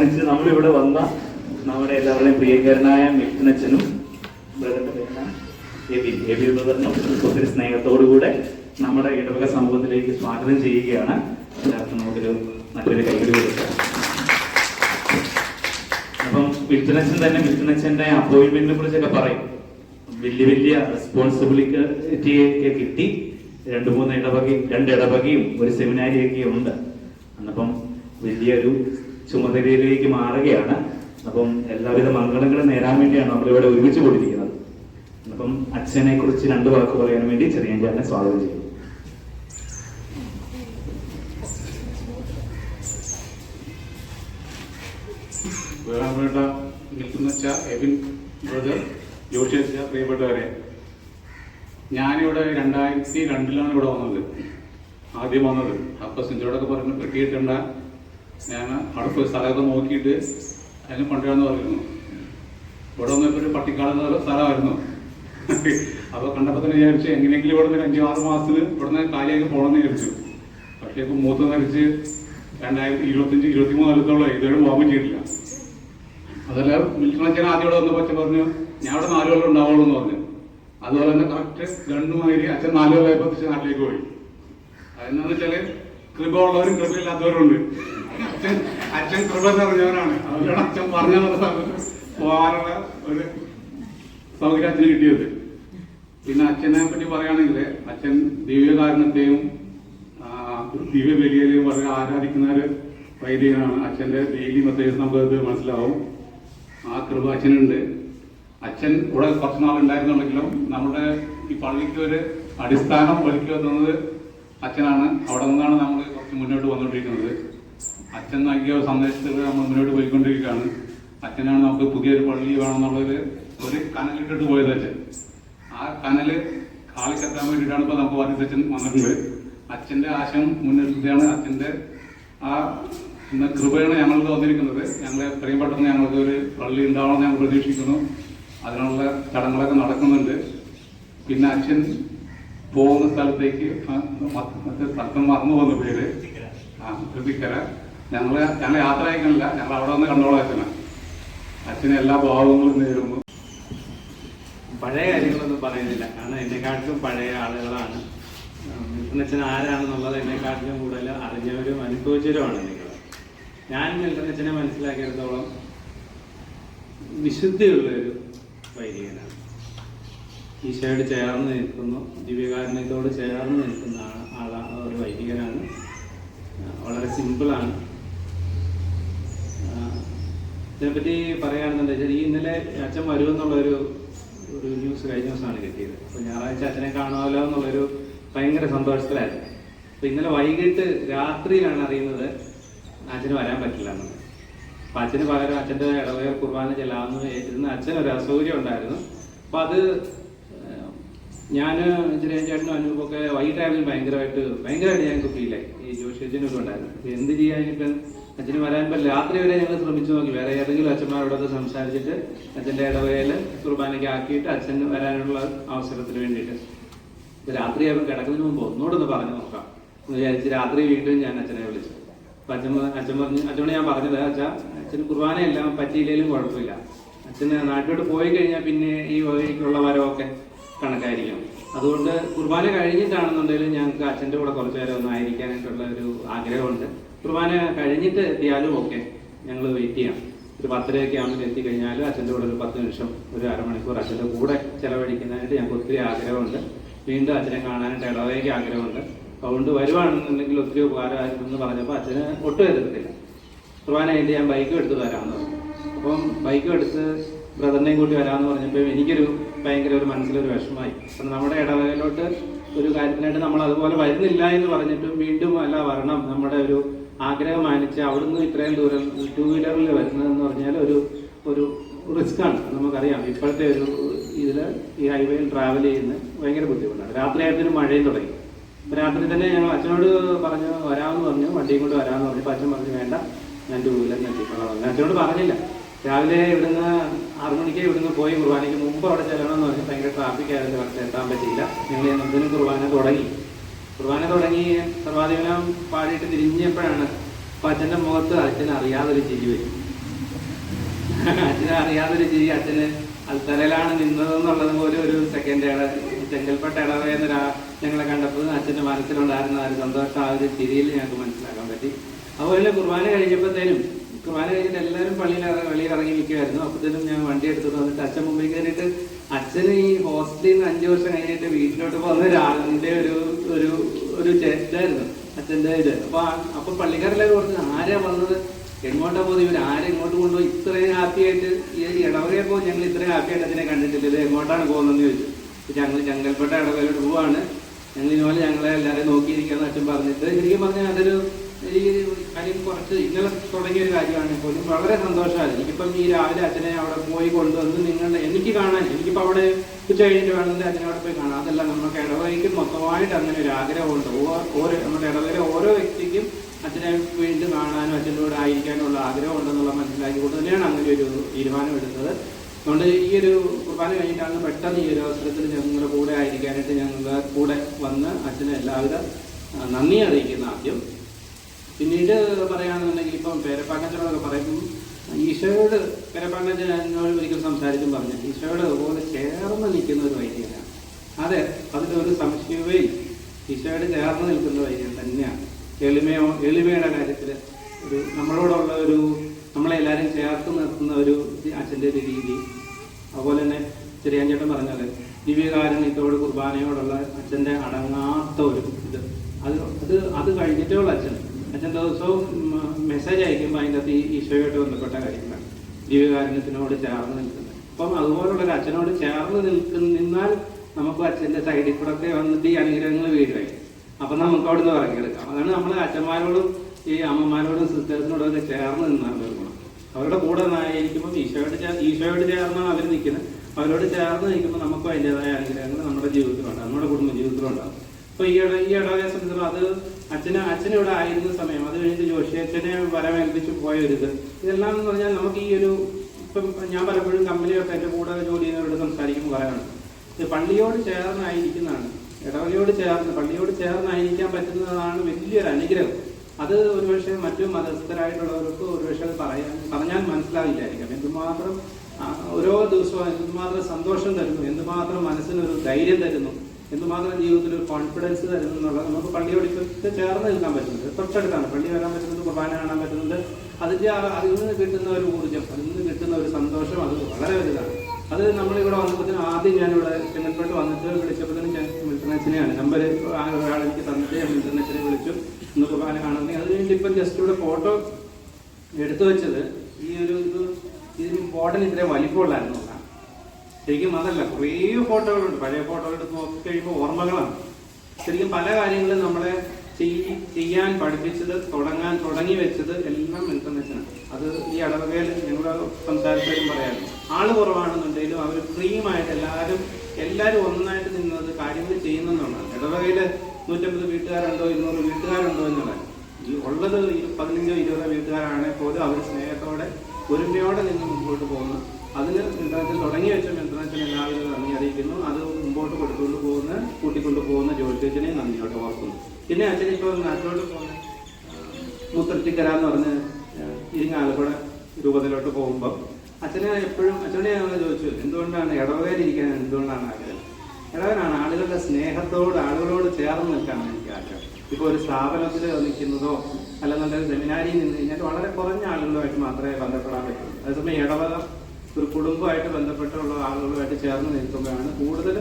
നമ്മളിവിടെ വന്ന നമ്മുടെ എല്ലാവരുടെയും പ്രിയങ്കരനായ മിഥുനച്ഛനും ബ്രദറിന്റെ പേരാണ്. എബി എബി ബ്രദറിനും ഒത്തിരി സ്നേഹത്തോടുകൂടെ നമ്മുടെ ഇടവക സമൂഹത്തിലേക്ക് സ്വാഗതം ചെയ്യുകയാണ്. എല്ലാവർക്കും നമുക്കൊരു നല്ലൊരു കൈകളി കൊടുക്കാം. അപ്പം മിഥുനച്ഛൻ തന്നെ മിഥുനച്ഛന്റെ അപ്പോയിന്റ്മെന്റിനെ കുറിച്ചൊക്കെ പറയും. വലിയ വലിയ റെസ്പോൺസിബിലിറ്റി ഒക്കെ കിട്ടി. രണ്ട് മൂന്ന് ഇടവകയും രണ്ട് ഇടവകയും ഒരു സെമിനാരിയൊക്കെ ഉണ്ട്. അന്നപ്പം വലിയൊരു ചുമതലയിലേക്ക് മാറുകയാണ്. അപ്പം എല്ലാവിധ മംഗളങ്ങളും നേരാൻ വേണ്ടിയാണ് നമ്മളിവിടെ ഒരുമിച്ച് കൂടിയിരിക്കുന്നത്. അപ്പം അച്ഛനെ കുറിച്ച് രണ്ട് വാക്ക് പറയാൻ വേണ്ടി ചെറിയ ചേട്ടനെ സ്വാഗതം ചെയ്യും എബിൻ പ്രിയപ്പെട്ടവരെ. ഞാനിവിടെ രണ്ടായിരത്തി രണ്ടിലാണ് ഇവിടെ വന്നത്. ആദ്യം വന്നത്. അപ്പൊ സിഞ്ചോടൊക്കെ പറഞ്ഞ് കിട്ടിയിട്ടുണ്ട്. ഞാൻ അടുത്ത സ്ഥലമൊക്കെ നോക്കിയിട്ട് അതിന് കൊണ്ടുവരാന്ന് പറയുന്നു. ഇവിടെ വന്നപ്പോൾ ഒരു പട്ടിക്കാട് എന്ന സ്ഥലമായിരുന്നു. അപ്പൊ കണ്ടപ്പോൾ തന്നെ വിചാരിച്ചു എങ്ങനെയെങ്കിലും ഇവിടെ നിന്ന് അഞ്ചു ആറ് മാസത്തിന് ഇവിടെ നിന്ന് കാലിയാക്കി പോകണമെന്ന് വിചാരിച്ചു. പക്ഷേ ഇപ്പൊ മൂത്ത് നരിച്ച് രണ്ടായിരത്തി ഇരുപത്തഞ്ച് ഇരുപത്തി മൂന്ന് കൊല്ലത്തോളം ഇതുവരെ പോകാൻ പറ്റിയിട്ടില്ല. അതല്ല മിൽട്ടൺ അച്ഛൻ ആദ്യം ഇവിടെ വന്നപ്പോൾ അച്ഛൻ പറഞ്ഞു ഞാൻ ഇവിടെ നാല് കൊല്ലം ഉണ്ടാവുള്ളൂ എന്ന് പറഞ്ഞു. അതുപോലെ തന്നെ കറക്റ്റ് ഗണ്ണുമായി അച്ഛൻ നാല് കൊല്ലമായപ്പോൾ നാട്ടിലേക്ക് പോയി. അതെന്താന്ന് വെച്ചാൽ കൃപ ഉള്ളവരും കൃപയില്ലാത്തവരും ഉണ്ട്. അച്ഛൻ അച്ഛൻ കൃപ നിറഞ്ഞവനാണ് അച്ഛൻ പറഞ്ഞ പോകാനുള്ള ഒരു സൗകര്യം അച്ഛന് കിട്ടിയത്. പിന്നെ അച്ഛനെ പറ്റി പറയുകയാണെങ്കിൽ അച്ഛൻ ദിവ്യകാരണത്തെയും ദിവ്യ ബലിയെയും വളരെ ആരാധിക്കുന്ന ഒരു വൈദികനാണ്. അച്ഛന്റെ ഡെയിലി മെസ്സേജ് നമുക്ക് മനസ്സിലാവും. ആ കൃപ അച്ഛനുണ്ട്. അച്ഛൻ ഇവിടെ കുറച്ച് നാൾ ഉണ്ടായിരുന്നുണ്ടെങ്കിലും നമ്മുടെ ഈ പള്ളിക്ക് ഒരു അടിസ്ഥാനം ഒരുക്കി വന്നത് അച്ഛനാണ്. അവിടെ നിന്നാണ് നമ്മൾ കുറച്ച് മുന്നോട്ട് വന്നുകൊണ്ടിരിക്കുന്നത്. അച്ഛൻ നൽകിയ സന്ദേശത്തിൽ നമ്മൾ മുന്നോട്ട് പോയിക്കൊണ്ടിരിക്കുകയാണ്. അച്ഛനാണ് നമുക്ക് പുതിയൊരു പള്ളി വേണമെന്നുള്ളത് ഒരു കനലിട്ടിട്ട് പോയത് അച്ഛൻ. ആ കനൽ കാളിക്കെത്താൻ വേണ്ടിയിട്ടാണ് ഇപ്പൊ നമുക്ക് വർദ്ധിച്ചച്ഛൻ വന്നിട്ടുണ്ട് അച്ഛന്റെ ആശയം മുൻനിർത്തിയാണ് അച്ഛന്റെ ആ കൃപയാണ് ഞങ്ങൾക്ക് വന്നിരിക്കുന്നത് ഞങ്ങളെ എത്രയും പെട്ടെന്ന് ഞങ്ങൾക്ക് ഒരു പള്ളി ഉണ്ടാവണം ഞങ്ങൾ പ്രതീക്ഷിക്കുന്നു. അതിനുള്ള ചടങ്ങുകളൊക്കെ നടക്കുന്നുണ്ട്. പിന്നെ അച്ഛൻ പോകുന്ന സ്ഥലത്തേക്ക് മറ്റേ സ്ഥലത്ത് മറന്നു പോകുന്ന പേര് ആ കൃതിക്കര ഞങ്ങൾ ഞങ്ങൾ യാത്ര അയക്കണില്ല ഞങ്ങൾ അവിടെ വന്ന് കണ്ടോളാം അച്ഛനെ. അച്ഛന് എല്ലാ ഭാവങ്ങളും നേരുന്നു. പഴയ കാര്യങ്ങളൊന്നും പറയുന്നില്ല. കാരണം എന്നെക്കാട്ടിലും പഴയ ആളുകളാണ്. മിൽട്ടനച്ഛൻ ആരാണെന്നുള്ളത് എന്നെക്കാട്ടിലും കൂടുതൽ അറിഞ്ഞവരും അനുഭവിച്ചവരുമാണ് നിങ്ങൾ. ഞാൻ മിൽട്ടനച്ഛനെ മനസ്സിലാക്കിയിടത്തോളം വിശുദ്ധിയുള്ളൊരു വൈദികനാണ്. ഈശോയോട് ചേർന്ന് നിൽക്കുന്നു. ദിവ്യകാരുണ്യത്തോട് ചേർന്ന് നിൽക്കുന്ന ആളാണ് ഒരു വൈദികനാണ്. വളരെ സിമ്പിളാണ്. ഇതിനെപ്പറ്റി പറയുകയാണെന്നുണ്ടെങ്കിൽ ഈ ഇന്നലെ അച്ഛൻ വരുമെന്നുള്ളൊരു ഒരു ന്യൂസ് കഴിഞ്ഞ ദിവസമാണ് കിട്ടിയത്. അപ്പോൾ ഞായറാഴ്ച അച്ഛനെ കാണുമല്ലോ എന്നുള്ളൊരു ഭയങ്കര സന്തോഷത്തിലായിരുന്നു. അപ്പോൾ ഇന്നലെ വൈകിട്ട് രാത്രിയിലാണ് അറിയുന്നത് അച്ഛന് വരാൻ പറ്റില്ല എന്നത് അപ്പം അച്ഛന് പകരം അച്ഛന്റെ ഇടവകർ കുർബാന ചെല്ലാമെന്ന് ഇരുന്ന് അച്ഛൻ ഒരു അസൗകര്യം ഉണ്ടായിരുന്നു. അപ്പം അത് ഞാൻ ചെറിയ ചേട്ടനും അനുഭവമൊക്കെ വൈകിട്ടായിരുന്നു ഭയങ്കരമായിട്ട് ഭയങ്കരമായിട്ട് ഞങ്ങൾക്ക് ഫീലായി ഈ ജോഷി അച്ഛനൊക്കെ ഉണ്ടായിരുന്നു. എന്ത് ചെയ്യാൻ ഇപ്പം അച്ഛന് വരാൻ പറ്റില്ല രാത്രി വരെ ഞങ്ങൾ ശ്രമിച്ചു നോക്കി. വേറെ ഏതെങ്കിലും അച്ഛന്മാരോടൊക്കെ സംസാരിച്ചിട്ട് അച്ഛന്റെ ഇടവകയിൽ കുർബാനയ്ക്ക് ആക്കിയിട്ട് അച്ഛൻ വരാനുള്ള അവസരത്തിന് വേണ്ടിയിട്ട്. രാത്രി അവൻ കിടക്കുന്നതിന് മുമ്പ് ഒന്നുകൂടെ ഒന്ന് പറഞ്ഞു നോക്കാം. എന്ന് വിചാരിച്ച് രാത്രി വീണ്ടും ഞാൻ അച്ഛനെ വിളിച്ചു. അപ്പൊ അച്ഛൻ അച്ഛൻ പറഞ്ഞു അച്ഛനോട് ഞാൻ പറഞ്ഞത് അച്ഛാ അച്ഛന് കുർബാനയെല്ലാം പറ്റിയില്ലെങ്കിലും കുഴപ്പമില്ല. അച്ഛന് നാട്ടിലോട്ട് പോയി കഴിഞ്ഞാൽ പിന്നെ ഈ വഴിക്കുള്ള വരവൊക്കെ കണക്കായിരിക്കും. അതുകൊണ്ട് കുർബാന കഴിഞ്ഞിട്ടാണെന്നുണ്ടെങ്കിലും ഞങ്ങൾക്ക് അച്ഛന്റെ കൂടെ കുറച്ചു നേരം ഒന്ന് ആയിരിക്കാനായിട്ടുള്ള ഒരു ആഗ്രഹമുണ്ട്. കുർബാന കഴിഞ്ഞിട്ട് എത്തിയാലും ഓക്കെ. ഞങ്ങൾ വെയിറ്റ് ചെയ്യാം ഒരു പത്തരയൊക്കെ ആകുമ്പോൾ എത്തിക്കഴിഞ്ഞാലും അച്ഛന്റെ കൂടെ ഒരു പത്ത് നിമിഷം ഒരു അരമണിക്കൂർ അച്ഛന്റെ കൂടെ ചെലവഴിക്കുന്നതിനായിട്ട് ഞങ്ങൾക്ക് ഒത്തിരി ആഗ്രഹമുണ്ട്. വീണ്ടും അച്ഛനെ കാണാനായിട്ട് ഇടവേക്ക് ആഗ്രഹമുണ്ട്. അതുകൊണ്ട് വരുവാണെന്നുണ്ടെങ്കിൽ ഒത്തിരി ഉപകാരമായിരുന്നു എന്ന് പറഞ്ഞപ്പോൾ അച്ഛന് ഒട്ടും എതിർത്തില്ല. കുർബാന കഴിഞ്ഞ് ഞാൻ ബൈക്ക് എടുത്ത് വരാമെന്ന് പറഞ്ഞു. അപ്പം ബൈക്കും എടുത്ത് ബ്രദറിനെയും കൂട്ടി വരാമെന്ന് പറഞ്ഞപ്പോൾ എനിക്കൊരു ഭയങ്കര ഒരു മനസ്സിലൊരു വിഷമമായി. അപ്പം നമ്മുടെ ഇടവകയിലോട്ട് ഒരു കാര്യത്തിനായിട്ട് നമ്മൾ അതുപോലെ വരുന്നില്ല എന്ന് പറഞ്ഞിട്ടും വീണ്ടും അല്ല വരണം. നമ്മുടെ ഒരു ആഗ്രഹം മാനിച്ച് അവിടുന്ന് ഇത്രയും ദൂരം ടൂ വീലറിൽ വരുന്നതെന്ന് പറഞ്ഞാൽ ഒരു ഒരു റിസ്ക് ആണ്. നമുക്കറിയാം. ഇപ്പോഴത്തെ ഒരു ഇതിൽ ഈ ഹൈവേയിൽ ട്രാവൽ ചെയ്യുന്ന ഭയങ്കര ബുദ്ധിമുട്ടാണ്. രാത്രി ആയതിന് മഴയും തുടങ്ങി. രാത്രി തന്നെ ഞങ്ങൾ അച്ഛനോട് പറഞ്ഞു വരാമെന്ന് പറഞ്ഞു. വണ്ടിയും കൊണ്ട് വരാമെന്ന് പറഞ്ഞു. അപ്പം അച്ഛൻ പറഞ്ഞു വേണ്ട. ഞാൻ ടൂ വീലറിന് എത്തിക്കോളാം. പറഞ്ഞു അച്ഛനോട് പറഞ്ഞില്ല. രാവിലെ ഇവിടുന്ന് ആറു മണിക്ക് ഇവിടുന്ന് പോയി കുർബാനയ്ക്ക് മുമ്പ് അവിടെ ചെല്ലണമെന്ന് പറഞ്ഞാൽ ഭയങ്കര ട്രാഫിക് ആയതുകൊണ്ട് എത്താൻ പറ്റിയില്ല. ഞങ്ങൾ എന്തിനും കുർബാന തുടങ്ങി. കുർബാന തുടങ്ങി സർവാധിപനം പാടിയിട്ട് തിരിഞ്ഞപ്പോഴാണ് അപ്പൊ അച്ഛന്റെ മുഖത്ത് അച്ഛന് അറിയാതൊരു ചിരി വരും. അച്ഛനെ അറിയാതൊരു ചിരി അച്ഛന് അൽത്തലയിലാണ് നിന്നതെന്നുള്ളത് പോലെ ഒരു സെക്കൻഡ് ഇട ചെങ്കൽപ്പെട്ട ഇടവേന്നൊരാ ഞങ്ങളെ കണ്ടപ്പോൾ അച്ഛന്റെ മനസ്സിലുണ്ടായിരുന്ന ആ ഒരു സന്തോഷം ആ ഒരു ചിരിയിൽ ഞങ്ങൾക്ക് മനസ്സിലാക്കാൻ പറ്റി. അതുപോലെ കുർബാന കഴിഞ്ഞപ്പോഴത്തേനും കുർബാന കഴിഞ്ഞിട്ട് എല്ലാവരും പള്ളിയിൽ വെളിയിൽ ഇറങ്ങി നിൽക്കുമായിരുന്നു അപ്പോഴത്തേനും ഞാൻ വണ്ടി എടുത്തിട്ട് വന്നിട്ട് അച്ഛൻ മുമ്പിൽ കയറിയിട്ട് അച്ഛന് ഈ ഹോസ്റ്റലിൽ നിന്ന് അഞ്ചു വർഷം കഴിഞ്ഞിട്ട് വീട്ടിലോട്ട് പോകുന്ന ഒരാളിന്റെ ഒരു ഒരു ഒരു ചേട്ടായിരുന്നു അച്ഛന്റെ ഇത്. അപ്പൊ അപ്പൊ പള്ളിക്കാരെല്ലാം പറഞ്ഞു ആരാ വന്നത്? എങ്ങോട്ടാ പോകുന്നത് ഇവർ ആരെ ഇങ്ങോട്ട് കൊണ്ടുപോയി? ഇത്രയും ഹാപ്പി ആയിട്ട് ഈ ഇടവകയെ പോകും ഞങ്ങൾ ഇത്രയും ഹാപ്പി ആയിട്ട് അതിനെ കണ്ടിട്ടില്ല. എങ്ങോട്ടാണ് പോകുന്നതെന്ന് ചോദിച്ചു. ഞങ്ങൾ ചങ്കൽപ്പെട്ട ഇടവകയിലോട്ട് പോവാണ്. ഞങ്ങൾ ഇതുപോലെ ഞങ്ങളെ എല്ലാവരെയും നോക്കിയിരിക്കാന്ന് അച്ഛൻ പറഞ്ഞിട്ട് ശരിക്കും പറഞ്ഞാൽ അതൊരു കാര്യം കുറച്ച് ഇന്നലെ തുടങ്ങിയ ഒരു കാര്യമാണ് പോലും വളരെ സന്തോഷമാണ്. എനിക്കിപ്പം ഈ രാവിലെ അച്ഛനെ അവിടെ പോയി കൊണ്ടുവന്ന് നിങ്ങളുടെ എനിക്ക് കാണാൻ എനിക്കിപ്പോൾ അവിടെ ഉച്ച കഴിഞ്ഞിട്ട് വേണമെങ്കിൽ അച്ഛനെ അവിടെ പോയി കാണാം. അതല്ല നമുക്ക് ഇടവകയ്ക്ക് മൊത്തമായിട്ട് അങ്ങനെ ഒരു ആഗ്രഹമുണ്ട്. ഓരോ നമ്മുടെ ഇടവകയിലെ ഓരോ വ്യക്തിക്കും അച്ഛനെ വീണ്ടും കാണാനും അച്ഛന്റെ കൂടെ ആയിരിക്കാനുള്ള ആഗ്രഹം ഉണ്ടെന്നുള്ള മനസ്സിലാക്കിക്കൊണ്ട് തന്നെയാണ് അങ്ങനെ ഒരു തീരുമാനം എടുത്തത്. അതുകൊണ്ട് ഈ ഒരു കുർബാന കഴിഞ്ഞിട്ടാണ് പെട്ടെന്ന് ഈ ഒരു അവസരത്തിൽ ഞങ്ങളുടെ കൂടെ ആയിരിക്കാനായിട്ട് ഞങ്ങളുടെ കൂടെ വന്ന് അച്ഛനെ എല്ലാവിധ നന്ദി അറിയിക്കുന്ന ആദ്യം. പിന്നീട് പറയുകയാണെന്നുണ്ടെങ്കിൽ ഇപ്പം പേരപ്പാക്കച്ചനോടൊക്കെ പറയുമ്പോൾ ഈശോയോട് പേരപ്പാക്കച്ചൻ എന്നോട് ഒരിക്കൽ സംസാരിച്ചും പറഞ്ഞു ഈശോയോട് അതുപോലെ ചേർന്ന് നിൽക്കുന്ന ഒരു വൈദ്യനാണ്. അതെ അതിലൊരു സംശയവേ. ഈശോയോട് ചേർന്ന് നിൽക്കുന്ന വൈദ്യൻ തന്നെയാണ്. എളിമയോ എളിമയുടെ കാര്യത്തിൽ ഒരു നമ്മളോടുള്ള ഒരു നമ്മളെല്ലാവരും ചേർത്ത് നിർത്തുന്ന ഒരു അച്ഛന്റെ ഒരു രീതി. അതുപോലെ തന്നെ ചെറിയാഞ്ചേട്ടൻ പറഞ്ഞത് ദിവ്യകാരുണ്യത്തോട് കുർബാനയോടുള്ള അച്ഛന്റെ അടങ്ങാത്ത ഒരു ഇത്. അത് അത് അത് കഴിഞ്ഞിട്ടേ ഉള്ളൂ അച്ഛൻ. അച്ഛൻ ദിവസവും മെസ്സേജ് അയക്കുമ്പോൾ അതിന്റെ അകത്ത് ഈ ഈശോയായിട്ട് ബന്ധപ്പെട്ട കാര്യങ്ങളാണ് ജീവകാരുണ്യത്തിനോട് ചേർന്ന് നിൽക്കുന്നത്. അപ്പം അതുപോലുള്ളൊരു അച്ഛനോട് ചേർന്ന് നിൽക്കുന്ന നിന്നാൽ നമുക്ക് അച്ഛന്റെ സൈഡിൽ കൂടെ ഒക്കെ വന്നിട്ട് ഈ അനുഗ്രഹങ്ങൾ വീഴുമായി അപ്പം നമുക്ക് അവിടുന്ന് ഇറങ്ങിയെടുക്കാം അതാണ് നമ്മൾ അച്ഛന്മാരോടും ഈ അമ്മമാരോടും സിസ്റ്റേഴ്സിനോടും ഒക്കെ ചേർന്ന് നിന്നാൽ നിൽക്കണം അവരുടെ കൂടെ നായിരിക്കുമ്പോൾ ഈശോയോട് ചേർ ഈശോയോട് ചേർന്നാണ് അവർ നിൽക്കുന്നത്. അവരോട് ചേർന്ന് നിൽക്കുമ്പോൾ നമുക്കും അതിന്റെതായ അനുഗ്രഹങ്ങൾ നമ്മുടെ ജീവിതത്തിലുണ്ടാകും നമ്മുടെ കുടുംബ ജീവിതത്തിലുണ്ടാകും അപ്പൊ ഈ ഇട ഈ ഇടവയെ സംബന്ധിച്ചിടത്തോളം അത് അച്ഛന് അച്ഛൻ ഇവിടെ ആയിരുന്ന സമയം അത് കഴിഞ്ഞിട്ട് ജോഷി അച്ഛനെ വരവേൽപ്പിച്ച് പോയ ഒരു ഇത്. ഇതെല്ലാം എന്ന് പറഞ്ഞാൽ നമുക്ക് ഈ ഒരു ഇപ്പം ഞാൻ പലപ്പോഴും കമ്പനിയൊക്കെ എന്റെ കൂടെ ജോലി ചെയ്യുന്നവരോട് സംസാരിക്കുമ്പോൾ പറയാറുണ്ട്. ഇത് പള്ളിയോട് ചേർന്നായിരിക്കുന്നതാണ്. ഇടവകയോട് ചേർന്ന് പള്ളിയോട് ചേർന്നായിരിക്കാൻ പറ്റുന്നതാണ് വലിയൊരു അനുഗ്രഹം. അത് ഒരുപക്ഷെ മറ്റു മതസ്ഥരായിട്ടുള്ളവർക്ക് ഒരുപക്ഷെ അത് പറയാൻ പറഞ്ഞാൽ മനസ്സിലാവില്ലായിരിക്കാം. എന്തുമാത്രം ഓരോ ദിവസവും എന്തുമാത്രം സന്തോഷം തരുന്നു എന്തുമാത്രം മനസ്സിനൊരു ധൈര്യം തരുന്നു എന്തുമാത്രം ജീവിതത്തിൽ ഒരു കോൺഫിഡൻസ് തരുന്നു എന്നുള്ളത് നമുക്ക് പള്ളിയോട് ഇപ്പൊ ചേർന്ന് നിൽക്കാൻ പറ്റുന്നത് തൊട്ടടുത്താണ്. പള്ളി വരാൻ പറ്റുന്നത് കുർബാന കാണാൻ പറ്റുന്നത് അതിന്റെ അതിൽ നിന്ന് കിട്ടുന്ന ഒരു ഊർജം അതിൽ നിന്ന് കിട്ടുന്ന ഒരു സന്തോഷം അത് വളരെ വലുതാണ്. അത് നമ്മളിവിടെ വന്നപ്പോഴത്തേനും ആദ്യം ഞാനിവിടെ ചെങ്ങൽപ്പെട്ട് വന്നിട്ട് വിളിച്ചപ്പോഴത്തേനും ഞാൻ മിൽട്ടനച്ചനെയാണ് നമ്പർ ഒരാൾ എനിക്ക് തന്നിട്ട് ഞാൻ മിൽട്ടനച്ചനെ വിളിച്ചു. ഇന്ന് കുർബാന കാണുന്നത് അത് കഴിഞ്ഞിട്ട് ഇപ്പം ജസ്റ്റ് ഇവിടെ ഫോട്ടോ എടുത്തു വെച്ചത് ഈ ഒരു ഇത് ഇതിന് ബോർഡിന് ഇത്രയും വലിപ്പമുള്ളായിരുന്നു. ശരിക്കും അതല്ല കുറേ ഫോട്ടോകളുണ്ട്. പഴയ ഫോട്ടോ എടുത്ത് നോക്കി കഴിയുമ്പോൾ ഓർമ്മകളാണ്. ശരിക്കും പല കാര്യങ്ങളും നമ്മളെ ചെയ്- ചെയ്യാൻ പഠിപ്പിച്ചത് തുടങ്ങാൻ തുടങ്ങി വെച്ചത് എല്ലാം ഇൻഫർമേഷനാണ് അത് ഈ അടവകയിൽ ഞങ്ങൾ സംസാരിച്ചാലും പറയാറുണ്ട്. ആൾ കുറവാണെന്നുണ്ടെങ്കിലും അവർ ഫ്രീമായിട്ട് എല്ലാവരും എല്ലാവരും ഒന്നായിട്ട് നിന്നത് കാര്യങ്ങൾ ചെയ്യുന്നതാണ് ഇടവകയിൽ നൂറ്റമ്പത് വീട്ടുകാരുണ്ടോ ഇരുന്നൂറ് വീട്ടുകാരുണ്ടോ എന്നുള്ളത് ഈ ഉള്ളത് പതിനഞ്ചോ ഇരുപതോ വീട്ടുകാരാണെങ്കിൽ പോലും അവർ സ്നേഹത്തോടെ ഒരുമയോടെ നിന്ന് മുമ്പോട്ട് പോകുന്നു അതിന് ഇന്റർനെറ്റിൽ തുടങ്ങി വെച്ച ഇന്റർനെറ്റിന് എല്ലാവരും നന്ദി അറിയിക്കുന്നു അത് മുമ്പോട്ട് കൊടുത്തുകൊണ്ട് പോകുന്ന കൂട്ടിക്കൊണ്ട് പോകുന്ന ജോലിച്ചനെ നന്ദിയോട്ട് ഓർക്കുന്നു. പിന്നെ അച്ഛൻ ഇപ്പോൾ നാട്ടിലോട്ട് പോകുന്ന മുത്തർത്തിക്കര എന്ന് പറഞ്ഞ് ഇരിങ്ങാലപ്പുഴ രൂപത്തിലോട്ട് പോകുമ്പോൾ അച്ഛനെ എപ്പോഴും അച്ഛനെ ഞങ്ങൾ ചോദിച്ചു എന്തുകൊണ്ടാണ് ഇടവകയിലിരിക്കാൻ എന്തുകൊണ്ടാണ് ആഗ്രഹം? ഇടവനാണ് ആളുകളുടെ സ്നേഹത്തോട് ആളുകളോട് ചേർന്ന് നിൽക്കാനാണ് എനിക്ക് ആഗ്രഹം. ഇപ്പോൾ ഒരു സ്ഥാപനത്തിൽ നിൽക്കുന്നതോ അല്ലെന്നുണ്ടെങ്കിൽ സെമിനാരിയിൽ നിന്ന് കഴിഞ്ഞാൽ വളരെ കുറഞ്ഞ ആളുകളുമായിട്ട് മാത്രമേ ബന്ധപ്പെടാൻ പറ്റുള്ളൂ. അതേസമയം ഇടവക ഒരു കുടുംബമായിട്ട് ബന്ധപ്പെട്ടുള്ള ആളുകളുമായിട്ട് ചേർന്ന് നിൽക്കുമ്പോഴാണ് കൂടുതൽ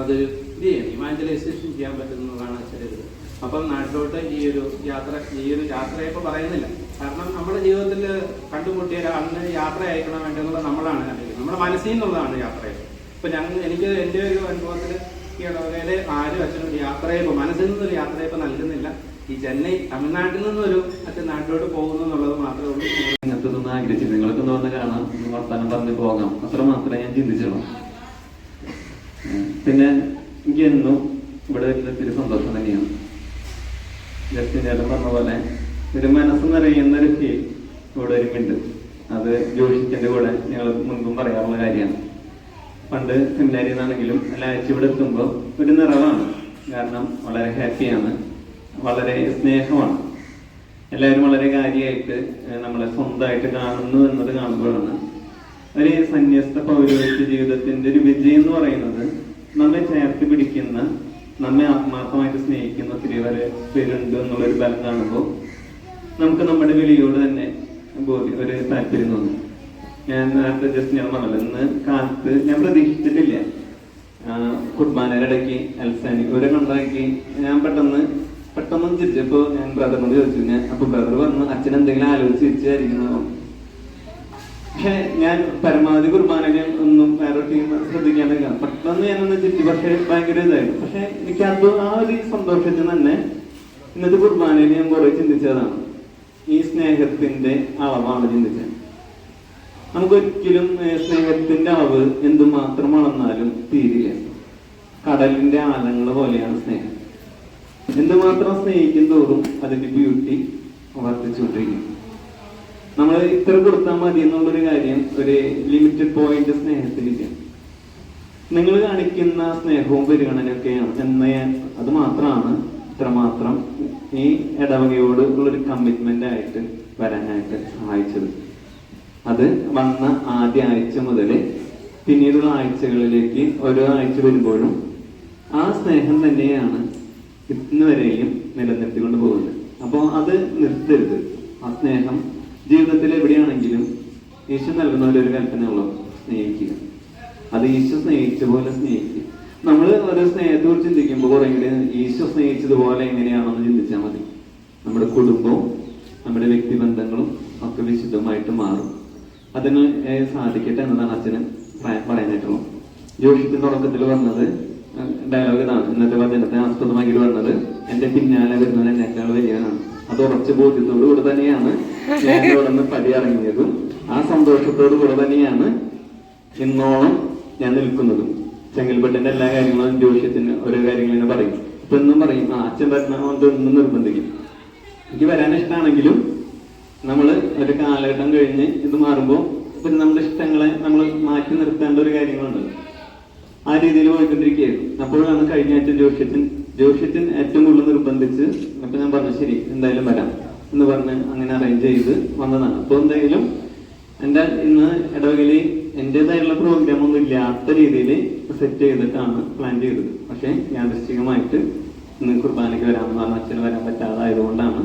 അത് ഇത് ചെയ്യാൻ ഇമാഞ്ചലൈസേഷൻ ചെയ്യാൻ പറ്റുന്നതാണ് ചെറിയത് അപ്പം നാട്ടിലോട്ട് ഈ ഒരു യാത്ര ഈ ഒരു യാത്രയെ ഇപ്പൊ പറയുന്നില്ല. കാരണം നമ്മുടെ ജീവിതത്തിൽ കണ്ടുമുട്ടിയ ഒരാളിന് യാത്ര അയക്കണം വേണ്ടെന്നുള്ള നമ്മളാണ് അറിയുന്നത് നമ്മുടെ മനസ്സിൽ നിന്നുള്ളതാണ് യാത്രയെ ഇപ്പൊ ഞങ്ങൾ എനിക്ക് എന്റെ ഒരു അനുഭവത്തിൽ ഈ ഇടവകയിലെ ആരും അച്ഛനൊരു യാത്രയപ്പ് മനസ്സിൽ നിന്നൊരു യാത്രയപ്പ് നൽകുന്നില്ല. ഈ ചെന്നൈ തമിഴ്നാട്ടിൽ നിന്നൊരു അച്ഛൻ നാട്ടിലോട്ട് പോകുന്നു എന്നുള്ളത് മാത്രമേ ഉള്ളൂ. ഇങ്ങനത്തെ ഒന്നും ആഗ്രഹിച്ചു നിങ്ങളൊക്കെ ഒന്ന് വന്ന് കാണാം വർത്തമാനം പറഞ്ഞ് പോകാം. അത്ര മാത്രമേ ഞാൻ ചിന്തിച്ചുള്ളൂ. പിന്നെ എനിക്ക് എന്നും ഇവിടെ വരുന്നതിൽ സന്തോഷം തന്നെയാണ്. ജസ്റ്റിൻ ചേട്ടൻ പറഞ്ഞ പോലെ ഒരു മനസ്സ് നിറയുന്ന ഒരു ഫീൽ ഇവിടെ ഒരുമുണ്ട്. അത് ജോഷിച്ചന്റെ കൂടെ ഞങ്ങൾ മുൻപും പറയാറുള്ള കാര്യമാണ്. പണ്ട് സെമിനാരിയിൽ നിന്നാണെങ്കിലും അല്ല ആഴ്ച ഇവിടെ എത്തുമ്പോൾ ഒരു നിറവാണ്. കാരണം വളരെ ഹാപ്പിയാണ് വളരെ സ്നേഹമാണ്. എല്ലാവരും വളരെ കാര്യമായിട്ട് നമ്മളെ സ്വന്തമായിട്ട് കാണുന്നു എന്നത് കാണുമ്പോഴാണ് ഒരു സന്യസ്ത പൗരോഹിത്യ ജീവിതത്തിന്റെ ഒരു വിജയം എന്ന് പറയുന്നത്. നമ്മെ ചേർത്ത് പിടിക്കുന്ന നമ്മെ ആത്മാർത്ഥമായിട്ട് സ്നേഹിക്കുന്ന ഒത്തിരി വരെ പേരുണ്ട് എന്നുള്ളൊരു ബലം കാണുമ്പോൾ നമുക്ക് നമ്മുടെ വിളിയോട് തന്നെ ബോധ്യം ഒരു താല്പര്യം തോന്നും. ഞാൻ നേരത്തെ ജസ്റ്റ് ഞാൻ പറഞ്ഞല്ലോ ഇന്ന് കാലത്ത് ഞാൻ പ്രതീക്ഷിച്ചിട്ടില്ല. കുർബാനയുടെ ഇടയ്ക്ക് അൽസാനി ഇവരെ കണ്ടാക്കി ഞാൻ പെട്ടെന്ന് പെട്ടെന്ന് ചിരിച്ചപ്പോ ഞാൻ ബ്രദറിനോട് ചോദിച്ചു ഞാൻ അപ്പൊ ബ്രദർ പറഞ്ഞു അച്ഛൻ എന്തെങ്കിലും ആലോചിച്ച് ചിരിച്ചായിരിക്കുന്നു പക്ഷെ ഞാൻ പരമാവധി കുർബാനകൾ ഒന്നും വേറെ ടീം ശ്രദ്ധിക്കാണ്ടില്ല പെട്ടെന്ന് ഞാനൊന്ന് ചിരിച്ചു പക്ഷെ ഭയങ്കര ഇതായിരുന്നു. പക്ഷെ എനിക്ക് അത് ആ ഒരു സന്തോഷത്തിൽ തന്നെ ഇന്നത്തെ കുർബാനയിൽ ഞാൻ കുറെ ചിന്തിച്ചതാണ്. ഈ സ്നേഹത്തിന്റെ അളവാണ് ചിന്തിച്ചത്. നമുക്ക് ഒരിക്കലും ഏഹ്, സ്നേഹത്തിന്റെ അളവ് എന്തുമാത്രം അളന്നാലും തീരില്ല. കടലിന്റെ ആലങ്ങൾ പോലെയാണ് സ്നേഹം. എന്തുമാത്രം സ്നേഹിക്കും തോറും അതിന്റെ ബ്യൂട്ടി വർദ്ധിച്ചുകൊണ്ടിരിക്കും. നമ്മൾ ഇത്ര കൊടുത്താൽ മതി എന്നുള്ളൊരു കാര്യം ഒരു ലിമിറ്റഡ് പോയിന്റ് സ്നേഹത്തിലില്ല. നിങ്ങൾ കാണിക്കുന്ന സ്നേഹവും പരിഗണനയൊക്കെയാണ്. എന്ന അത് മാത്രമാണ് ഇത്രമാത്രം ഈ ഇടവകയോട് ഉള്ളൊരു കമ്മിറ്റ്മെന്റ് ആയിട്ട് വരാനായിട്ട് സഹായിച്ചത്. അത് വന്ന ആദ്യ ആഴ്ച മുതൽ പിന്നീടുള്ള ആഴ്ചകളിലേക്ക് ഓരോ ആഴ്ച വരുമ്പോഴും ആ സ്നേഹം തന്നെയാണ് ഇന്ന് വരെയും നിലനിർത്തിക്കൊണ്ട് പോകുന്നത് അപ്പോൾ അത് നിർത്തരുത്. ആ സ്നേഹം ജീവിതത്തിൽ എവിടെയാണെങ്കിലും ഈശോ നൽകുന്ന ഒരു കൽപ്പനയുള്ളൂ. സ്നേഹിക്കുക. അത് ഈശോ സ്നേഹിച്ച പോലെ സ്നേഹിക്കുക. നമ്മൾ ഒരു സ്നേഹത്തെ കുറിച്ച് ചിന്തിക്കുമ്പോൾ കുറെ ഈശ്വര ഈശോ സ്നേഹിച്ചതുപോലെ എങ്ങനെയാണെന്ന് ചിന്തിച്ചാൽ മതി. നമ്മുടെ കുടുംബവും നമ്മുടെ വ്യക്തിബന്ധങ്ങളും ഒക്കെ വിശുദ്ധമായിട്ട് മാറും. അതിന് സാധിക്കട്ടെ എന്നതാണ് അച്ഛന് പറയാ- പറയാനായിട്ടുള്ളത് ജോഷിത്തിന്റെ തുടക്കത്തിൽ പറഞ്ഞത് ഡയലോഗ് ഇതാണ്. ഇന്നത്തെ വചനത്തെ ആസ്പദമാക്കിയിട്ട് വന്നത്. എന്റെ പിന്നാലെ വരുന്നത് എന്നെക്കാൾ വലിയവനാണ്. അത് ഉറച്ച ബോധ്യത്തോടു കൂടെ തന്നെയാണ് ഞാൻ ഇവിടെ നിന്ന് പടി ഇറങ്ങിയതും ആ സന്തോഷത്തോടു കൂടെ തന്നെയാണ് ഇന്നോളം ഞാൻ നിൽക്കുന്നതും. ചെങ്കൽപ്പെട്ടിന്റെ എല്ലാ കാര്യങ്ങളും ജോഷ്യത്തിന് ഓരോ കാര്യങ്ങളും പറയും. ഇപ്പൊ എന്നും പറയും ആ അച്ഛൻ വരണമെന്ന് ഒന്നും നിർബന്ധിക്കും. എനിക്ക് വരാൻ ഇഷ്ടമാണെങ്കിലും നമ്മൾ ഒരു കാലഘട്ടം കഴിഞ്ഞ് ഇത് മാറുമ്പോൾ പിന്നെ നമ്മുടെ ഇഷ്ടങ്ങളെ നമ്മൾ മാറ്റി നിർത്തേണ്ട ഒരു കാര്യങ്ങളുണ്ട് ആ രീതിയിൽ പോയിക്കൊണ്ടിരിക്കുകയായിരുന്നു. അപ്പോഴാണ് കഴിഞ്ഞ ആഴ്ച ജോഷ്യത്തിൻ ജോഷ്യത്തിൻ ഏറ്റവും കൂടുതൽ നിർബന്ധിച്ച് അപ്പൊ ഞാൻ പറഞ്ഞു ശരി എന്തായാലും വരാം എന്ന് പറഞ്ഞ് അങ്ങനെ അറേഞ്ച് ചെയ്ത് വന്നതാണ്. അപ്പൊ എന്തായാലും എന്റെ ഇന്ന് ഇടവകയിൽ എന്റേതായുള്ള പ്രോഗ്രാം ഒന്നും ഇല്ലാത്ത രീതിയിൽ സെറ്റ് ചെയ്തിട്ടാണ് പ്ലാൻ ചെയ്തത്. പക്ഷെ യാദൃശ്ചികമായിട്ട് ഇന്ന് കുർബാനയ്ക്ക് വരാമെന്ന് പറഞ്ഞ അച്ഛന് വരാൻ പറ്റാതായതുകൊണ്ടാണ്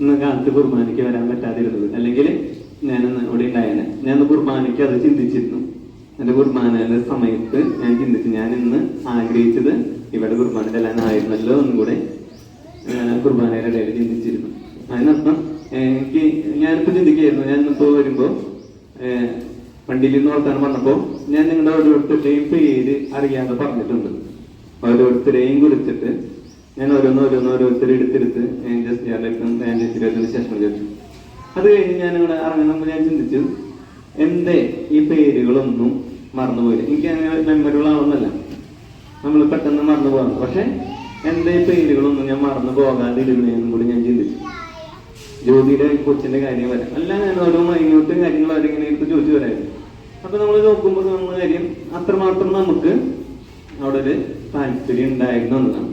ഇന്ന് കാലത്ത് കുർബാനയ്ക്ക് വരാൻ പറ്റാതിരുന്നത്. അല്ലെങ്കിൽ ഞാനിന്ന് ഇവിടെ ഉണ്ടായേനെ. ഞാൻ കുർബാനയ്ക്ക് അത് ചിന്തിച്ചിരുന്നു. എന്റെ കുർബാനയുടെ സമയത്ത് ഞാൻ ചിന്തിച്ചു ഞാൻ ഇന്ന് ആഗ്രഹിച്ചത് ഇവിടെ കുർബാന ചെല്ലാനായിരുന്നല്ലോ എന്നും കൂടെ കുർബാനയുടെ ഇടയിൽ ചിന്തിച്ചിരുന്നു. അതിനർത്ഥം എനിക്ക് ഞാനിപ്പോ ചിന്തിക്കുകയായിരുന്നു. ഞാൻ ഇപ്പോ വരുമ്പോൾ വണ്ടിയിൽ നിന്ന് വർത്താനം പറഞ്ഞപ്പോ ഞാൻ നിങ്ങളുടെ ഓരോരുത്തരുടെയും പേര് അറിയാതെ പറഞ്ഞിട്ടുണ്ട്. ഓരോരുത്തരെയും കുറിച്ചിട്ട് ഞാൻ ഓരോന്ന് ഓരോന്ന് ഓരോരുത്തരെ എടുത്തെടുത്ത് ജസ്റ്റ് ഞാൻ ശേഷം ചേർത്തു അത് കഴിഞ്ഞ് ഞാൻ ഇവിടെ ഇറങ്ങുമ്പോൾ ഞാൻ ചിന്തിച്ചു എന്റെ ഈ പേരുകളൊന്നും മറന്നുപോയില്ല. എനിക്ക് അങ്ങനെ മെമ്മറിയുള്ള ആളൊന്നല്ല നമ്മൾ പെട്ടെന്ന് മറന്നു പോകാം പക്ഷെ എന്റെ ഈ പേരുകളൊന്നും ഞാൻ മറന്നു പോകാതിരുന്നതെന്നും കൂടി ഞാൻ ചിന്തിച്ചു ജ്യോതിയുടെ കൊച്ചിന്റെ കാര്യം വരാം. അല്ല ഞാൻ ഓരോ മൈന്യൂട്ട് കാര്യങ്ങൾ അവരിങ്ങനെ എടുത്ത് ചോദിച്ചു വരായിരുന്നു അപ്പൊ നമ്മൾ നോക്കുമ്പോൾ കാണുന്ന കാര്യം അത്രമാത്രം നമുക്ക് അവിടെ ഒരു താല്പര്യം ഉണ്ടായിരുന്നു എന്നതാണ്.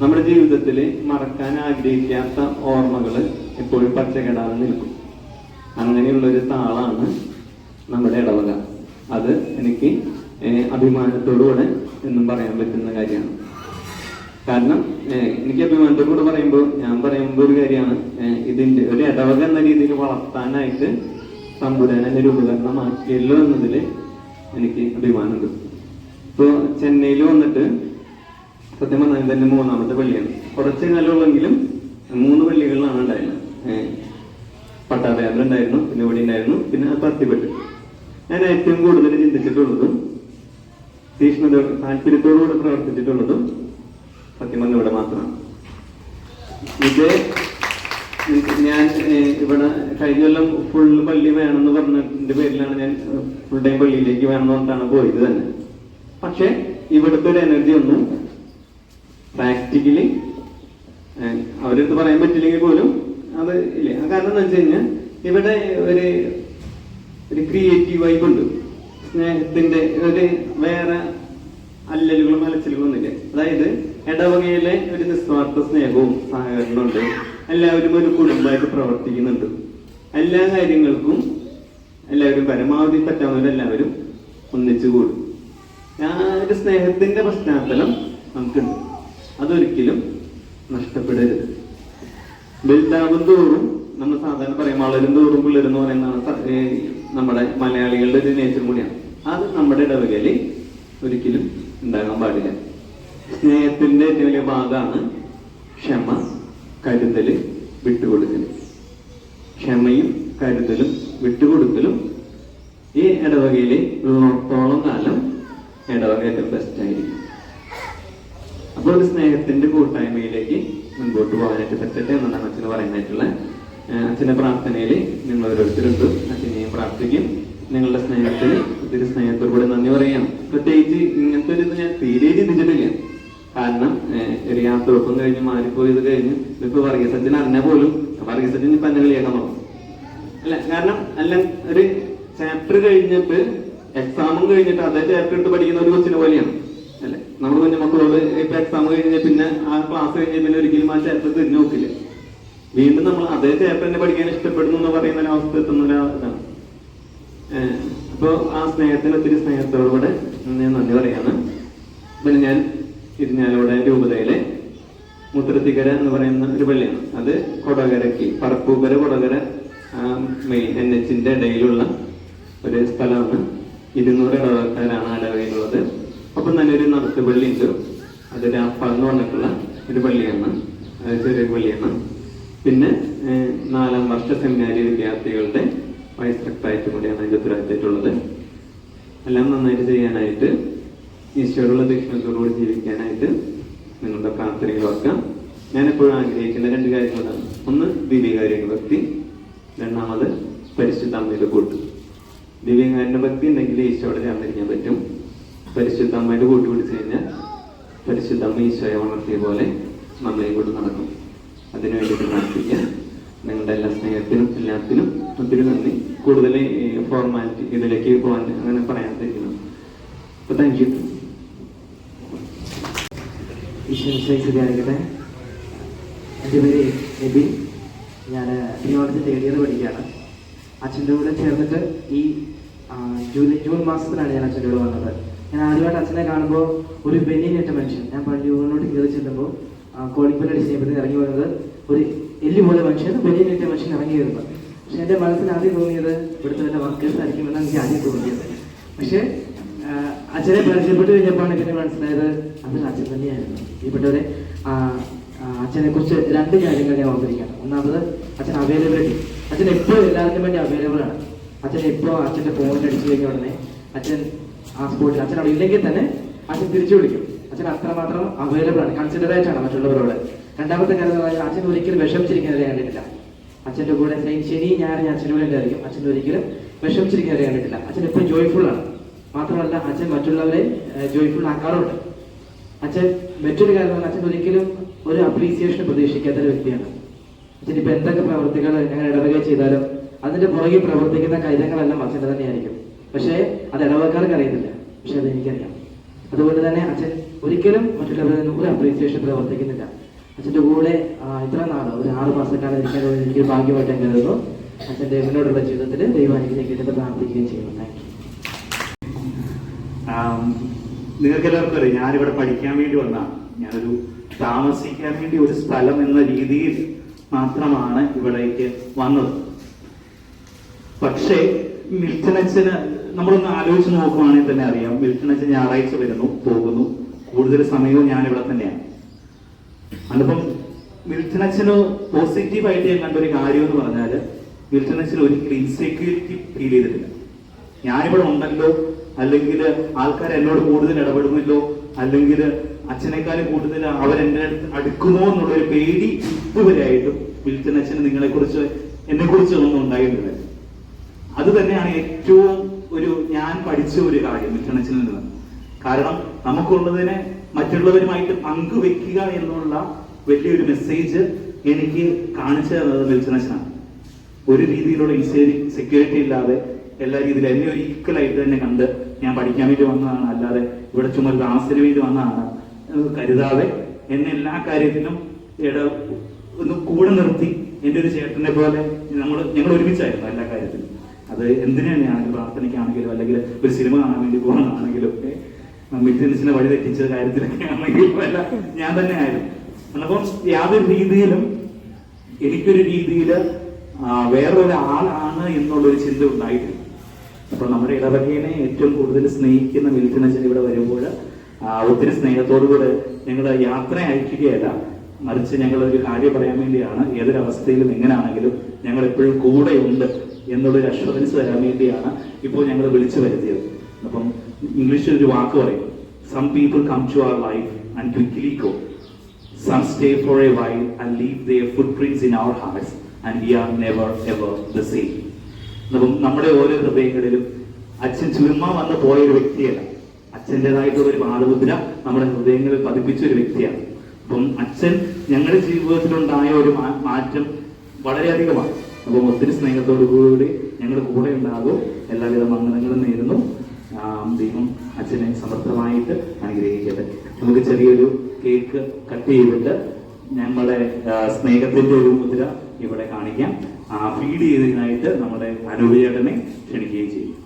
നമ്മുടെ ജീവിതത്തിൽ മറക്കാൻ ആഗ്രഹിക്കാത്ത ഓർമ്മകൾ എപ്പോഴും പച്ചകെടാതെ നിൽക്കും. അങ്ങനെയുള്ളൊരു താളാണ് നമ്മുടെ ഇടവക. അത് എനിക്ക് അഭിമാനത്തോടുകൂടെ എന്നും പറയാൻ പറ്റുന്ന കാര്യമാണ്. കാരണം എനിക്ക് അഭിമാനത്തോടുകൂടെ പറയുമ്പോൾ ഞാൻ പറയുമ്പോൾ ഒരു കാര്യമാണ് ഇതിന്റെ ഒരു ഇടവക എന്ന രീതിയിൽ വളർത്താനായിട്ട് എന്നെ ഒരു ഉപകരണമാക്കിയല്ലോ എന്നതിൽ എനിക്ക് അഭിമാനമുണ്ട്. ഇപ്പോ ചെന്നൈയിൽ വന്നിട്ട് സത്യം പറഞ്ഞാൽ തന്നെ മൂന്നാമത്തെ പള്ളിയാണ്. കുറച്ച് കാലമുള്ളെങ്കിലും മൂന്ന് പള്ളികളിലാണ് ഉണ്ടായിരുന്നത്. പട്ടാഭയാത്ര ഉണ്ടായിരുന്നു പിന്നെ ഇവിടെ ഉണ്ടായിരുന്നു പിന്നെ പത്തിപ്പെട്ട് ഞാൻ ഏറ്റവും കൂടുതൽ ചിന്തിച്ചിട്ടുള്ളതും തീക്ഷ്ണതയോട് താല്പര്യത്തോടുകൂടെ പ്രവർത്തിച്ചിട്ടുള്ളതും സത്യം പറഞ്ഞ ഇവിടെ മാത്രമാണ് ഇത് ഞാൻ ഇവിടെ കഴിഞ്ഞ കൊല്ലം ഫുൾ പള്ളി വേണമെന്ന് പറഞ്ഞതിന്റെ പേരിലാണ് ഞാൻ ഫുൾ ടൈം പള്ളിയിലേക്ക് വേണമെന്ന് പറഞ്ഞിട്ടാണ് പോയത് തന്നെ. പക്ഷെ ഇവിടുത്തെ ഒരു എനർജി ഒന്നും പ്രാക്ടിക്കലി അവരടുത്ത് പറയാൻ പറ്റില്ലെങ്കിൽ പോലും അത് ഇല്ല. കാരണം എന്താ വെച്ച് കഴിഞ്ഞാൽ ഇവിടെ ഒരു ഒരു ക്രിയേറ്റീവ് വൈബ് ഉണ്ട്. സ്നേഹത്തിന്റെ ഒരു വേറെ അല്ലലുകളും അലച്ചിലുകളും ഒന്നുമില്ല. അതായത് ഇടവകയിലെ ഒരു നിസ്വാർത്ഥ സ്നേഹവും സഹകരണവും ഉണ്ട്. എല്ലാവരും ഒരു കുടുംബമായിട്ട് പ്രവർത്തിക്കുന്നുണ്ട്. എല്ലാ കാര്യങ്ങൾക്കും എല്ലാവരും പരമാവധി പറ്റാവുന്നവരെല്ലാവരും ഒന്നിച്ചു കൂടും. ആ ഒരു സ്നേഹത്തിന്റെ പശ്ചാത്തലം നമുക്കുണ്ട്. അതൊരിക്കലും നഷ്ടപ്പെടരുത്. വലുതാവും തോറും നമ്മൾ സാധാരണ പറയും വളരും തോറും പിള്ളേരെന്ന് പറയുന്നതാണ് നമ്മുടെ മലയാളികളുടെ ഒരു നേച്ചർ കൂടിയാണ്. അത് നമ്മുടെ ഇടവകയിൽ ഒരിക്കലും ഉണ്ടാകാൻ പാടില്ല. സ്നേഹത്തിന്റെ ഏറ്റവും വലിയ ഭാഗമാണ് ക്ഷമ കരുതൽ വിട്ടുകൊടുക്കൽ ക്ഷമയും കരുതലും വിട്ടുകൊടുക്കലും ഈ ഇടവകയിലെ ഉള്ളിടത്തോളം കാലം ഇടവക ഏറ്റവും ബെസ്റ്റ് ആയിരിക്കും. അപ്പോൾ ഒരു സ്നേഹത്തിന്റെ കൂട്ടായ്മയിലേക്ക് മുൻപോട്ട് പോകാനായിട്ട് പറ്റട്ടെ എന്നാണ് അച്ഛന് പറയാനായിട്ടുള്ള ഏഹ് അച്ഛന്റെ പ്രാർത്ഥനയിൽ നിങ്ങൾ ഓരോരുത്തരുണ്ട് അച്ഛനെയും പ്രാർത്ഥിക്കും. നിങ്ങളുടെ സ്നേഹത്തിന് ഒത്തിരി സ്നേഹത്തോടുകൂടെ നന്ദി പറയാം. പ്രത്യേകിച്ച് ഇങ്ങനത്തെ ഒരു ഞാൻ തീരെ ചിന്തിച്ചിട്ടില്ല. കാരണം ഒരു യാത്രയൊപ്പം കഴിഞ്ഞ് മാറിപ്പോയത് കഴിഞ്ഞ്. ഇപ്പൊ വർഗീസ് അച്ഛൻ അറിഞ്ഞ പോലും വർഗീസജ്ജൻ ഇപ്പൊ എന്നെ കളിയാക്കാൻ തുടങ്ങും അല്ല കാരണം അല്ല ഒരു ചാപ്റ്റർ കഴിഞ്ഞിട്ട് എക്സാമും കഴിഞ്ഞിട്ട് അതേ ചാപ്റ്റർ എടുത്ത് പഠിക്കുന്ന ഒരു കൊച്ചിനെ പോലെയാണ്. അല്ലെ? നമ്മുടെ കുഞ്ഞു മക്കളോട് ഇപ്പൊ എക്സാം കഴിഞ്ഞ പിന്നെ ആ ക്ലാസ് കഴിഞ്ഞ പിന്നെ ഒരിക്കലും ആ ചാപ്റ്റർ തിരിഞ്ഞു നോക്കില്ല. വീണ്ടും നമ്മൾ അതേ ചാപ്റ്റർ തന്നെ പഠിക്കാൻ ഇഷ്ടപ്പെടുന്നു എന്ന് പറയുന്ന അവസ്ഥ എത്തുന്ന ഒരു ഇതാണ്. ഏഹ് അപ്പോ ആ സ്നേഹത്തിന് ഒത്തിരി സ്നേഹത്തോടുകൂടെ ഞാൻ നന്ദി പറയാണ്. പിന്നെ ഞാൻ ഇരിഞ്ഞാലോടെ രൂപതയിലെ മുത്തരത്തിക്കര എന്ന് പറയുന്ന ഒരു പള്ളിയാണ്. അത് കൊടകരക്ക് പറപ്പൂക്കര കൊടകര മെയിൻ എൻ എച്ചിന്റെ ഇടയിലുള്ള ഒരു സ്ഥലമാണ്. ഇരുന്നൂറ് ഇടവക്കാരാണ് ആ അപ്പം തന്നെ ഒരു നടത്തു പള്ളി ഉണ്ട് അത് എന്ന് പറഞ്ഞിട്ടുള്ള ഒരു പള്ളിയാണ്. ചെറിയ പള്ളിയാണ്. പിന്നെ നാലാം വർഷ സെമിനാരി വിദ്യാർത്ഥികളുടെ വൈസ് സെക്രട്ടറായിട്ട് കൂടിയാണ് അതിന്റെ ഉത്തരവാദിത്തമായിട്ടുള്ളത്. എല്ലാം നന്നായിട്ട് ചെയ്യാനായിട്ട് ഈശ്വരുള്ള ദക്ഷിണത്തോടുകൂടി ജീവിക്കാനായിട്ട് നിങ്ങളുടെ പ്രാർത്ഥനകൾ ഓർക്കാം ഞാൻ എപ്പോഴും ആഗ്രഹിക്കുന്ന രണ്ട് കാര്യങ്ങളാണ്. ഒന്ന് ദിവ്യകാര്യ ഭക്തി. രണ്ടാമത് പരിശുദ്ധ അമ്മയുടെ കൂട്ട്. ദിവ്യകാരുണ്യ ഭക്തി ഉണ്ടെങ്കിൽ ഈശോയോട് ചേർന്നിരിക്കാൻ പറ്റും. പരിശുദ്ധ അമ്മയുടെ കൂട്ട് പിടിച്ചു കഴിഞ്ഞാൽ പരിശുദ്ധ അമ്മ ഈശോയെ വളർത്തിയ പോലെ നമ്മളെയും കൊണ്ട് നടക്കും. അതിനു വേണ്ടിയിട്ട് പ്രാർത്ഥിക്കുക നിങ്ങളുടെ എല്ലാ സ്നേഹത്തിനും എല്ലാത്തിനും ഒത്തിരി നന്ദി. കൂടുതൽ ഫോർമാലിറ്റി ഇതിലേക്ക് പോകാൻ അങ്ങനെ പറയാൻ തരുന്നു അപ്പൊ താങ്ക് യു പേര് എബിൻ ഞാൻ തിരുവനന്തപുരത്ത് തേർഡ് ഇയർ പഠിക്കുകയാണ്. അച്ഛന്റെ കൂടെ ചേർന്നിട്ട് ഈ ജൂലൈ ജൂൺ മാസത്തിലാണ് ഞാൻ അച്ഛന്റെ കൂടെ വന്നത്. ഞാൻ ആദ്യമായിട്ട് അച്ഛനെ കാണുമ്പോൾ ഒരു ബെന്നിനേറ്റ മനുഷ്യൻ. ഞാൻ പണ്ട് യൂണിനോട്ട് കയറി ചെല്ലുമ്പോൾ അടിച്ച് ചെയ്യുമ്പോൾ ഇറങ്ങി വരുന്നത് ഒരു എല്ലു പോലെ മനുഷ്യൻ വലിയ മനുഷ്യൻ ഇറങ്ങി വരുന്നത്. പക്ഷെ എന്റെ മനസ്സിൽ ആദ്യം തോന്നിയത് ഇവിടുത്തെ വല്ല വർക്കേഴ്സ് ആയിരിക്കുമെന്നാണ് എനിക്ക് ആദ്യം തോന്നിയത്. പക്ഷേ അച്ഛനെ പരിചയപ്പെട്ട് കഴിഞ്ഞപ്പോഴാണ് പിന്നെ മനസ്സിലായത് അത് അച്ഛൻ തന്നെയായിരുന്നു. പ്രിയപ്പെട്ടവരെ അച്ഛനെ കുറിച്ച് രണ്ട് കാര്യങ്ങൾ ഞാൻ ഓർത്തിരിക്കുകയാണ്. ഒന്നാമത് അച്ഛൻ അവൈലബിലിറ്റി അച്ഛൻ എപ്പോഴും എല്ലാവർക്കും വേണ്ടി അവൈലബിൾ ആണ്. അച്ഛൻ എപ്പോൾ അച്ഛന്റെ ഫോണിൽ അടിച്ചു കഴിഞ്ഞ ഉടനെ അച്ഛൻ ആ സ്പോട്ടിൽ അച്ഛൻ അവിടെ ഇല്ലെങ്കിൽ തന്നെ അച്ഛൻ തിരിച്ചു വിളിക്കും. അച്ഛൻ അത്രമാത്രം അവൈലബിൾ ആണ് കൺസിഡറേറ്റ് ആണ് മറ്റുള്ളവരോട്. രണ്ടാമത്തെ കാര്യം എന്ന് അച്ഛൻ ഒരിക്കലും വിഷമിച്ചിരിക്കുന്നവരെ കണ്ടിട്ടില്ല. അച്ഛന്റെ കൂടെ ശനി ഞാൻ അച്ഛന്റെ കൂടെ ഉണ്ടായിരിക്കും. അച്ഛൻ ഒരിക്കലും വിഷമിച്ചിരിക്കുന്നവരെ കണ്ടിട്ടില്ല. അച്ഛൻ എപ്പോഴും ജോയ്ഫുൾ ആണ്. മാത്രമല്ല അച്ഛൻ മറ്റുള്ളവരെ ജോയ്ഫുൾ ആക്കാറുണ്ട്. അച്ഛൻ മറ്റൊരു കാര്യം അച്ഛൻ ഒരിക്കലും ഒരു അപ്രീസിയേഷൻ പ്രതീക്ഷിക്കാത്ത ഒരു വ്യക്തിയാണ്. അച്ഛൻ ഇപ്പൊ എന്തൊക്കെ പ്രവർത്തികൾ ഞങ്ങൾ ഇടവക ചെയ്താലും അതിന്റെ പുറകിൽ പ്രവർത്തിക്കുന്ന കാര്യങ്ങളെല്ലാം അച്ഛന്റെ തന്നെയായിരിക്കും. പക്ഷേ അത് ഇടവക്കാർക്ക് അറിയുന്നില്ല പക്ഷെ അത് എനിക്കറിയാം. അതുകൊണ്ട് തന്നെ അച്ഛൻ ഒരിക്കലും മറ്റുള്ളവരിൽ നിന്നും ഒരു അപ്രീസിയേഷൻ പ്രവർത്തിക്കുന്നില്ല. അച്ഛന്റെ കൂടെ ഇത്ര നാൾ ഒരു ആറ് മാസക്കാലം ഇരിക്കാൻ എനിക്ക് ഭാഗ്യമായിട്ട് കരുതുന്നു. അച്ഛന്റെ മുന്നോട്ടുള്ള ജീവിതത്തിൽ ദൈവം അനുഗ്രഹിക്കട്ടെ പ്രാർത്ഥിക്കുകയും ചെയ്യുന്നു. താങ്ക് യു നിങ്ങൾക്ക് എല്ലാവർക്കും അറിയാം ഞാനിവിടെ പഠിക്കാൻ വേണ്ടി വന്നതാണ്. ഞാനൊരു താമസിക്കാൻ വേണ്ടി ഒരു സ്ഥലം എന്ന രീതിയിൽ മാത്രമാണ് ഇവിടേക്ക് വന്നത്. പക്ഷേ മിൽട്ടനച്ചന് നമ്മളൊന്ന് ആലോചിച്ച് നോക്കുവാണെങ്കിൽ തന്നെ അറിയാം മിൽട്ടനച്ചൻ ഞായറാഴ്ച വരുന്നു പോകുന്നു. കൂടുതൽ സമയവും ഞാൻ ഇവിടെ തന്നെയാണ് മിൽട്ടൺ അച്ഛന് പോസിറ്റീവായിട്ട് ഞാൻ കണ്ട ഒരു കാര്യം എന്ന് പറഞ്ഞാൽ മിൽട്ടൺ അച്ഛന് ഒരിക്കലും ഇൻസെക്യൂരിറ്റി ഫീൽ ചെയ്തിട്ടില്ല. ഞാനിവിടെ ഉണ്ടല്ലോ അല്ലെങ്കിൽ ആൾക്കാർ എന്നോട് കൂടുതൽ ഇടപെടുന്നില്ലോ അല്ലെങ്കിൽ അച്ഛനേക്കാളും കൂടുതൽ അവരെന്റെ അടുത്ത് അടുക്കുമോ എന്നുള്ളൊരു പേടി ഇതുവരെയായിട്ടും മിൽട്ടൻ അച്ഛന് നിങ്ങളെ കുറിച്ച് എന്നെ കുറിച്ച് ഒന്നും ഉണ്ടായിട്ടില്ല അത് തന്നെയാണ് ഏറ്റവും ഒരു ഞാൻ പഠിച്ച ഒരു കാര്യം മിൽട്ടൻ അച്ഛനിൽ നിന്ന്. കാരണം നമുക്കുള്ളതിനെ മറ്റുള്ളവരുമായിട്ട് പങ്കുവെക്കുക എന്നുള്ള വലിയൊരു മെസ്സേജ് എനിക്ക് കാണിച്ചു തന്നത് മിൽട്ടൺ ഒരു രീതിയിലുള്ള സെക്യൂരിറ്റി ഇല്ലാതെ എല്ലാ രീതിയിലും എന്നെ ഒരു ഈക്വൽ ആയിട്ട് തന്നെ കണ്ട് ഞാൻ പഠിക്കാൻ വേണ്ടി വന്നതാണ്. അല്ലാതെ ഇവിടെ ചുമ്മാ ക്ലാസ്സിന് വേണ്ടി വന്നതാണ്. കരുതാതെ എന്നെ എല്ലാ കാര്യത്തിലും ഇട ഒന്ന് കൂടെ നിർത്തി എന്റെ ഒരു ചേട്ടനെ പോലെ നമ്മൾ ഞങ്ങൾ ഒരുമിച്ചായിരുന്നു എല്ലാ കാര്യത്തിലും. അത് എന്തിനു തന്നെയാണെങ്കിലും പ്രാർത്ഥനയ്ക്കാണെങ്കിലും അല്ലെങ്കിൽ ഒരു സിനിമ കാണാൻ വേണ്ടി പോകുന്നതാണെങ്കിലും ഒക്കെ മിഥുനസിനെ വഴി തെറ്റിച്ച കാര്യത്തിലൊക്കെ ആണെങ്കിലും വല്ല ഞാൻ തന്നെ ആയിരുന്നു. അപ്പം യാതൊരു രീതിയിലും എനിക്കൊരു രീതിയിൽ വേറൊരാളാണ് എന്നുള്ളൊരു ചിന്ത ഉണ്ടായിട്ടില്ല. അപ്പൊ നമ്മുടെ ഇടവകേനെ ഏറ്റവും കൂടുതൽ സ്നേഹിക്കുന്ന മിൽറ്റനച്ചൻ ഇവിടെ വരുമ്പോൾ ഒത്തിരി സ്നേഹത്തോടുകൂടെ ഞങ്ങൾ യാത്ര അയക്കുകയല്ല. മറിച്ച് ഞങ്ങൾ ഒരു കാര്യം പറയാൻ വേണ്ടിയാണ് ഏതൊരവസ്ഥയിലും എങ്ങനെയാണെങ്കിലും ഞങ്ങൾ എപ്പോഴും കൂടെയുണ്ട് എന്നുള്ളൊരു അഷ്വറൻസ് തരാൻ വേണ്ടിയാണ് ഇപ്പോൾ ഞങ്ങൾ വിളിച്ചു വരുത്തിയത്. അപ്പം ഇംഗ്ലീഷിൽ ഒരു വാക്ക് പറയും. Some people come to our life and quickly go some stay for a while and leave the footprints in our hearts and we are never ever the same അപ്പം നമ്മുടെ ഓരോ ഹൃദയങ്ങളിലും അച്ഛൻ ചുരുമ്മ വന്ന് പോയ ഒരു വ്യക്തിയല്ല. അച്ഛന്റെതായിട്ടുള്ള ഒരു പാദമുദ്ര നമ്മുടെ ഹൃദയങ്ങളിൽ പതിപ്പിച്ച ഒരു വ്യക്തിയാണ്. അപ്പം അച്ഛൻ ഞങ്ങളുടെ ജീവിതത്തിലുണ്ടായ ഒരു മാറ്റം വളരെയധികമാണ്. അപ്പം ഒത്തിരി സ്നേഹത്തോടു കൂടി ഞങ്ങളുടെ കൂടെ ഉണ്ടാകും. എല്ലാവിധ മംഗളങ്ങളും നേരുന്നു. ദൈവം അച്ഛനെ സമർത്ഥമായിട്ട് അനുഗ്രഹിക്കട്ടെ. നമുക്ക് ചെറിയൊരു കേക്ക് കട്ട് ചെയ്തിട്ട് ഞങ്ങളെ സ്നേഹത്തിന്റെ ഒരു മുദ്ര ഇവിടെ കാണിക്കാം. ഫീഡ് ചെയ്തതിനായിട്ട് നമ്മുടെ അനുപചേട്ടനെ ക്ഷണിക്കുകയും ചെയ്യും.